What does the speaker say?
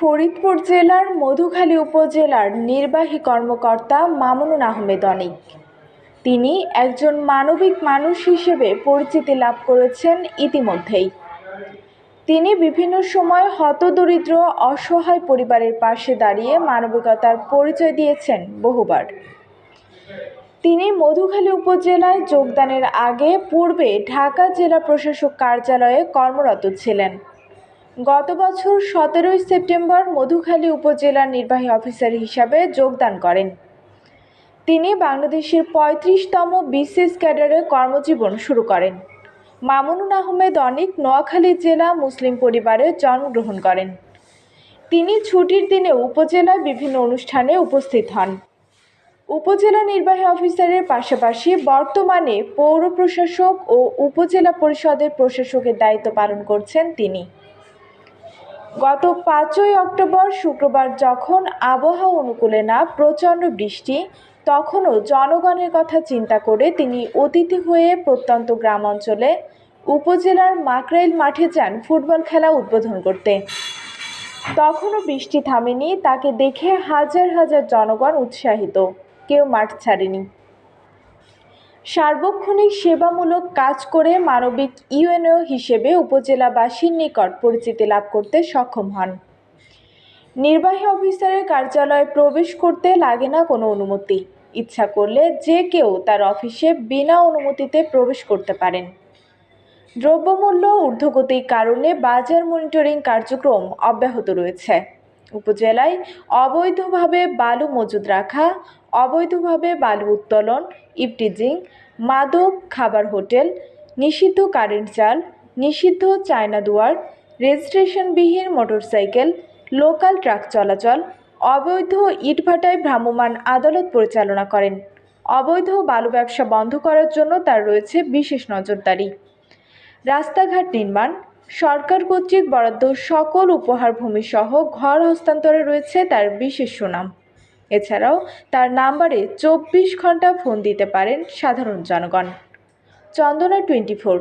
ফরিদপুর জেলার মধুখালী উপজেলার নির্বাহী কর্মকর্তা মামুনুন আহমেদ অনিক। তিনি একজন মানবিক মানুষ হিসেবে পরিচিতি লাভ করেছেন ইতিমধ্যেই। তিনি বিভিন্ন সময় হতদরিদ্র, অসহায় পরিবারের পাশে দাঁড়িয়ে মানবিকতার পরিচয় দিয়েছেন বহুবার। তিনি মধুখালী উপজেলায় যোগদানের আগে পূর্বে ঢাকা জেলা প্রশাসক কার্যালয়ে কর্মরত ছিলেন। গত বছর সতেরোই সেপ্টেম্বর মধুখালী উপজেলার নির্বাহী অফিসার হিসাবে যোগদান করেন। তিনি বাংলাদেশের পঁয়ত্রিশতম বিসিএস ক্যাডারে কর্মজীবন শুরু করেন। মামুনুল আহমেদ অনিক নোয়াখালী জেলা মুসলিম পরিবারে জন্মগ্রহণ করেন। তিনি ছুটির দিনে উপজেলায় বিভিন্ন অনুষ্ঠানে উপস্থিত হন। উপজেলা নির্বাহী অফিসারের পাশাপাশি বর্তমানে পৌর প্রশাসক ও উপজেলা পরিষদের প্রশাসকের দায়িত্ব পালন করছেন তিনি। গত পাঁচই অক্টোবর শুক্রবার যখন আবহাওয়া অনুকূলে না প্রচণ্ড বৃষ্টি, তখনও জনগণের কথা চিন্তা করে তিনি অতিথি হয়ে প্রত্যন্ত গ্রাম অঞ্চলে উপজেলার মাকরাইল মাঠে যান ফুটবল খেলা উদ্বোধন করতে। তখনও বৃষ্টি থামেনি, তাকে দেখে হাজার হাজার জনগণ উৎসাহিত। কেউ মাঠ ছাড়েনি। সার্বক্ষণিক সেবামূলক কাজ করে মানবিক ইউএনও হিসেবে উপজেলাবাসীর নিকট পরিচিতি লাভ করতে সক্ষম হন। নির্বাহী অফিসারের কার্যালয়ে প্রবেশ করতে লাগে না কোনো অনুমতি। ইচ্ছা করলে যে কেউ তার অফিসে বিনা অনুমতিতে প্রবেশ করতে পারেন। দ্রব্যমূল্য ঊর্ধ্বগতির কারণে বাজার মনিটরিং কার্যক্রম অব্যাহত রয়েছে। উপজেলায় অবৈধভাবে বালু মজুদ রাখা অবৈধভাবে বালু উত্তোলন ইপটিজিং মাদক খাবার হোটেল, নিষিদ্ধ কারেন্ট চাল নিষিদ্ধ চায়না দুয়ার, রেজিস্ট্রেশনবিহীন মোটরসাইকেল, লোকাল ট্রাক চলাচল, অবৈধ ইটভাটায় ভ্রাম্যমাণ আদালত পরিচালনা করেন। অবৈধ বালু ব্যবসা বন্ধ করার জন্য তার রয়েছে বিশেষ নজরদারি। রাস্তাঘাট নির্মাণ, সরকার কর্তৃক বরাদ্দ সকল উপহার ভূমি সহ ঘর হস্তান্তরে রয়েছে তার বিশেষ সুনাম। এছাড়াও তার নাম্বারে চব্বিশ ঘণ্টা ফোন দিতে পারেন সাধারণ জনগণ। চন্দনা টোয়েন্টি ফোর